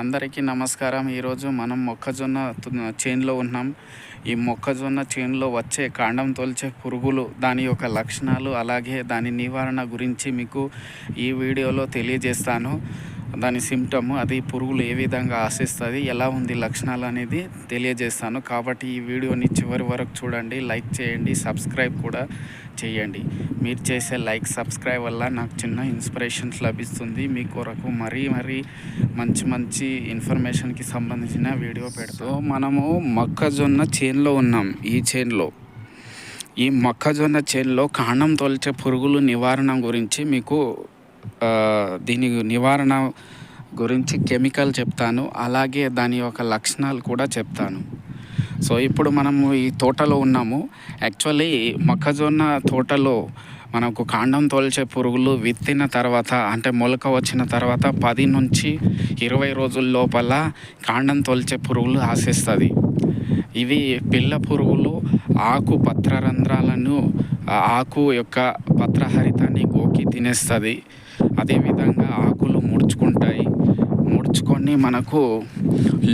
అందరికీ నమస్కారం. ఈరోజు మనం మొక్కజొన్న చేన్లో చేనులో ఉన్నాం ఈ మొక్కజొన్న చేనులో వచ్చే కాండం తొలిచే పురుగులు దాని యొక్క లక్షణాలు అలాగే దాని నివారణ గురించి మీకు ఈ వీడియోలో తెలియజేస్తాను. దాని సిమ్టమ్ అది పురుగులు ఏ విధంగా ఆశిస్తుంది ఎలా ఉంది లక్షణాలు అనేది తెలియజేస్తాను. కాబట్టి ఈ వీడియోని చివరి వరకు చూడండి లైక్ చేయండి సబ్స్క్రైబ్ కూడా చేయండి. మీరు చేసే లైక్ సబ్స్క్రైబ్ వల్ల నాకు చిన్న ఇన్స్పిరేషన్స్ లభిస్తుంది. మీ కొరకు మరీ మరీ మంచి మంచి ఇన్ఫర్మేషన్కి సంబంధించిన వీడియో పెడతాం. మనము మొక్కజొన్న చేనులో ఉన్నాం ఈ చేనులో. ఈ మొక్కజొన్న చేనులో కాండం తొలిచే పురుగులు నివారణ గురించి మీకు దీని నివారణ గురించి కెమికల్ చెప్తాను అలాగే దాని యొక్క లక్షణాలు కూడా చెప్తాను. సో ఇప్పుడు మనము ఈ తోటలో ఉన్నాము. యాక్చువల్లీ మొక్కజొన్న తోటలో మనకు కాండం తోల్చే పురుగులు విత్తిన తర్వాత అంటే మొలక వచ్చిన తర్వాత పది నుంచి ఇరవై రోజుల లోపల కాండం తోల్చే పురుగులు ఆశిస్తుంది. ఇవి పిల్ల పురుగులు ఆకు పత్ర రంధ్రాలను ఆకు యొక్క పత్రహరితాన్ని గోకి తినేస్తుంది. అదేవిధంగా ఆకులు ముడుచుకుంటాయి. ముడుచుకొని మనకు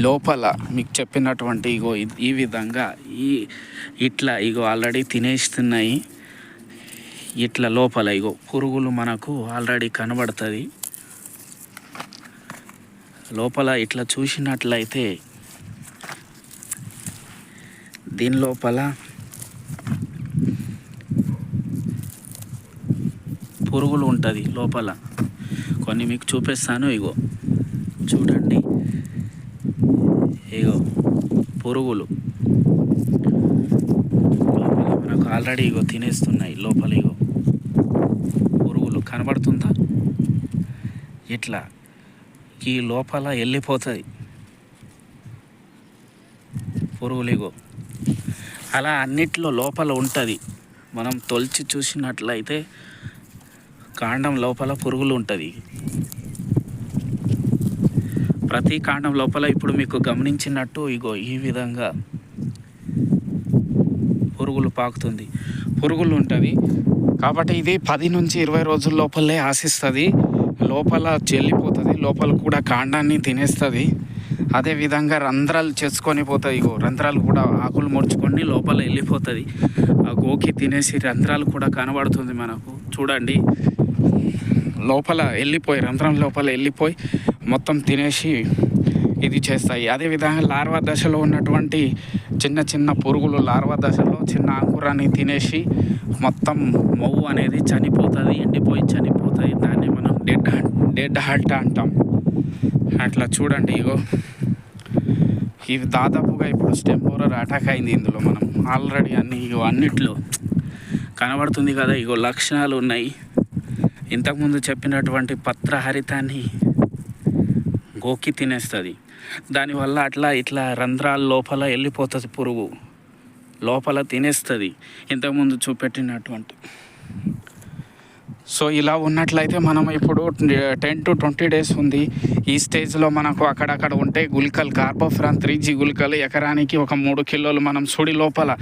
లోపల మీకు చెప్పినటువంటి ఇగో ఈ విధంగా ఈ ఇట్లా ఇగో ఆల్రెడీ తినేస్తున్నాయి. ఇట్లా లోపల ఇగో పురుగులు మనకు ఆల్రెడీ కనబడుతుంది. లోపల ఇట్లా చూసినట్లయితే దీని లోపల పురుగులు ఉంటుంది లోపల. కొన్ని మీకు చూపిస్తాను ఇగో. చూడండి. ఇగో పురుగులు. లోపల మనకు ఆల్రెడీ ఇగో తినేస్తున్నాయి లోపల ఇగో. పురుగులు కనబడుతుందా? ఇట్లా. ఈ లోపల వెళ్ళిపోతుంది పురుగులు ఇగో. అలా అన్నిట్లో లోపల ఉంటుంది. మనం తొలిచి చూసినట్లయితే కాండం లోపల పురుగులు ఉంటుంది. ప్రతి కాండం లోపల ఇప్పుడు మీకు గమనించినట్టు ఇగో ఈ విధంగా పురుగులు పాకుతుంది. పురుగులు ఉంటుంది. కాబట్టి ఇది పది నుంచి ఇరవై రోజుల లోపలే ఆశిస్తుంది. లోపల చెల్లిపోతుంది. లోపల కూడా కాండాన్ని తినేస్తుంది. అదేవిధంగా రంధ్రాలు చేసుకొని పోతుంది ఇగో రంధ్రాలు కూడా ఆకులు ముడుచుకొని లోపల వెళ్ళిపోతుంది. ఆ గోకి తినేసి రంధ్రాలు కూడా కనబడుతుంది మనకు. చూడండి. లోపల వెళ్ళిపోయి రంధ్రం లోపల వెళ్ళిపోయి మొత్తం తినేసి ఇది చేస్తాయి. అదేవిధంగా లార్వా దశలో ఉన్నటువంటి చిన్న చిన్న పురుగులు లార్వా దశలో చిన్న అంకురాన్ని తినేసి మొత్తం మొవ్వు అనేది చనిపోతుంది ఎండిపోయి చనిపోతుంది. దాన్ని మనం డెడ్ డెడ్ హాల్ట్ అంటాం. అట్లా చూడండి ఇగో. ఇవి దాదాపుగా ఇప్పుడు స్టెంపోరర్ అటాక్ అయింది ఇందులో మనం. ఆల్రెడీ అన్ని ఇగో అన్నిట్లో కనబడుతుంది కదా ఇగో లక్షణాలు ఉన్నాయి. ఇంతకుముందు చెప్పినటువంటి పత్రహరితాన్ని గోకి తినేస్తుంది. దానివల్ల అట్లా ఇట్లా రంధ్రాల లోపల వెళ్ళిపోతుంది పురుగు. లోపల తినేస్తుంది. ఇంతకుముందు చూపెట్టినటువంటి. సో ఇలా ఉన్నట్లయితే మనం ఇప్పుడు టెన్ టు ట్వంటీ డేస్ ఉంది. ఈ స్టేజ్లో మనకు అక్కడక్కడ ఉంటే గుళికలు కార్బోఫ్రాన్ త్రీ జీ గుళికలు ఎకరానికి ఒక మూడు కిలోలు మనం సుడి లోపల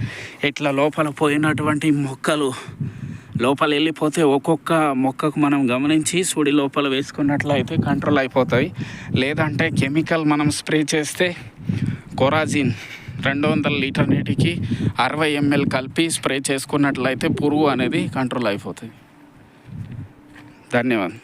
ఇట్లా లోపల పోయినటువంటి మొక్కలు లోపల వెళ్ళిపోతే ఒక్కొక్క మొక్కకు మనం గమనించి సుడి లోపల వేసుకున్నట్లయితే కంట్రోల్ అయిపోతాయి. లేదంటే కెమికల్ మనం స్ప్రే చేస్తే కొరాజిన్ రెండు వందల లీటర్ నీటికి అరవై ఎంఎల్ కలిపి స్ప్రే చేసుకున్నట్లయితే పురుగు అనేది కంట్రోల్ అయిపోతుంది. ధన్యవాదం.